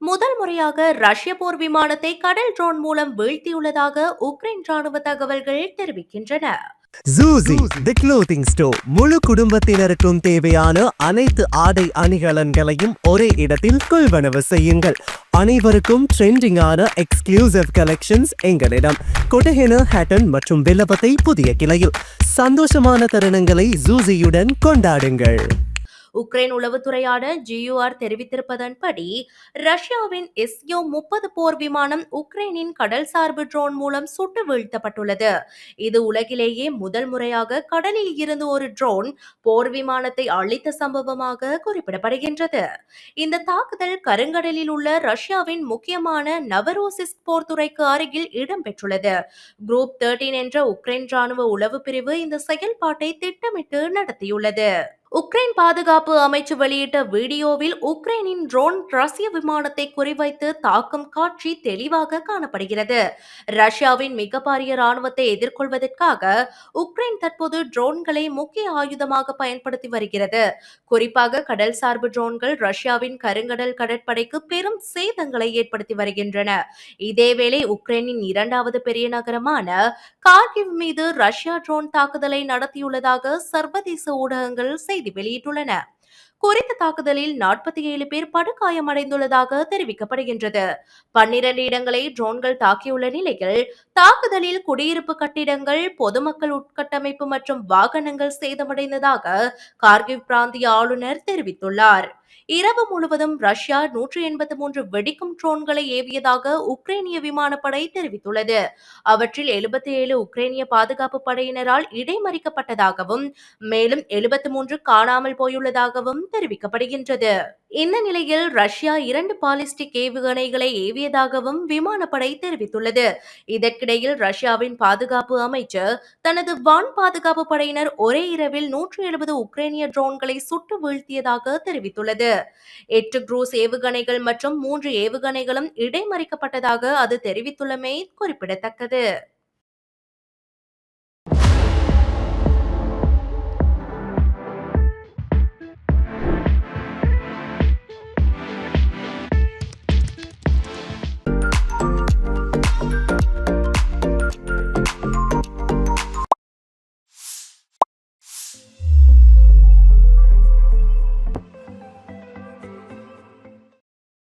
முதல் முறையாக ரஷ்ய போர் விமானத்தை கடல் ட்ரோன் மூலம் வீழ்த்தியுள்ளதாக உக்ரைன் ராணுவ தகவல்கள் தெரிவிக்கின்றன. ஜூசி தி க்ளோத்திங் ஸ்டோர் முழு குடும்பத்தினருக்கும் தேவையான அனைத்து ஆடை அணிகலன்களையும் ஒரே இடத்தில் கொள்வனவு செய்யுங்கள். அனைவருக்கும் ட்ரெண்டிங்கான எக்ஸ்க்ளூசிவ் கலெக்ஷன்ஸ் எங்களிடம். கொட்டஹென ஹேட்டன் மற்றும் வில்லபத்தை புதிய கிளையில். சந்தோஷமான தருணங்களை ஜூசியுடன் கொண்டாடுங்கள். உக்ரைன் உளவுத்துறையான ஜியூஆர் தெரிவித்திருப்பதன்படி ரஷ்யாவின் எஸ்யோ முப்பது போர் விமானம் உக்ரைனின் கடல் சார்பு ட்ரோன் மூலம் சுட்டு வீழ்த்தப்பட்டுள்ளது. இது உலகிலேயே முதல் முறையாக கடலில் இருந்து ஒரு ட்ரோன் போர் விமானத்தை அழித்த சம்பவமாக குறிப்பிடப்படுகின்றது. இந்த தாக்குதல் கருங்கடலில் உள்ள ரஷ்யாவின் முக்கியமான நவரோசிஸ்க் போர்த்துறைக்கு அருகில் இடம்பெற்றுள்ளது குரூப் தேர்ட்டீன் என்ற உக்ரைன் ராணுவ உளவு பிரிவு இந்த செயல்பாட்டை திட்டமிட்டு நடத்தியுள்ளது. உக்ரைன் பாதுகாப்பு அமைச்சு வெளியிட்ட வீடியோவில் உக்ரைனின் ட்ரோன் ரஷ்ய விமானத்தை குறிவைத்து தாக்கும் காட்சி தெளிவாக காணப்படுகிறது. ரஷ்யாவின் மிக பாரிய ராணுவத்தை எதிர்கொள்வதற்காக உக்ரைன் தற்போது ட்ரோன்களை முக்கிய ஆயுதமாக பயன்படுத்தி வருகிறது. குறிப்பாக கடல் சார்பு ட்ரோன்கள் ரஷ்யாவின் கருங்கடல் கடற்படைக்கு பெரும் சேதங்களை ஏற்படுத்தி வருகின்றன. இதேவேளை உக்ரைனின் இரண்டாவது பெரிய நகரமான கார்கிவ் மீது ரஷ்யா ட்ரோன் தாக்குதலை நடத்தியுள்ளதாக சர்வதேச ஊடகங்கள் செய்தி வெளியிட்டுள்ளன. குறித்த தாக்குதலில் நாற்பத்தி ஏழு பேர் படுகாயமடைந்துள்ளதாக தெரிவிக்கப்படுகின்றது. பன்னிரண்டு இடங்களை ட்ரோன்கள் தாக்கியுள்ள நிலையில் தாக்குதலில் குடியிருப்பு கட்டிடங்கள் பொதுமக்கள் உட்கட்டமைப்பு மற்றும் வாகனங்கள் சேதமடைந்ததாக கார்கிவ் பிராந்திய ஆளுநர் தெரிவித்துள்ளார். இரவு முழுவதும் ரஷ்யா நூற்றி எண்பத்தி மூன்று வெடிக்கும் ட்ரோன்களை ஏவியதாக உக்ரைனிய விமானப்படை தெரிவித்துள்ளது. அவற்றில் எழுபத்தி ஏழு உக்ரைனிய பாதுகாப்பு படையினரால் இடைமறிக்கப்பட்டதாகவும் மேலும் எழுபத்தி மூன்று காணாமல் போயுள்ளதாக போயுள்ளதாகவும் தெரிவிக்கப்படுகின்றது. இந்த நிலையில் ரஷ்யா இரண்டு பாலிஸ்டிக் ஏவுகணைகளை ஏவியதாகவும் விமானப்படை தெரிவித்துள்ளது. இதற்கிடையில் ரஷ்யாவின் பாதுகாப்பு அமைச்சர் தனது வான் பாதுகாப்பு படையினர் ஒரே இரவில் நூற்றி எழுபது உக்ரைனிய ட்ரோன்களை சுட்டு வீழ்த்தியதாக தெரிவித்துள்ளது. எட்டு குரூஸ் ஏவுகணைகள் மற்றும் மூன்று ஏவுகணைகளும் இடைமறிக்கப்பட்டதாக அது தெரிவித்துள்ளமை குறிப்பிடத்தக்கது.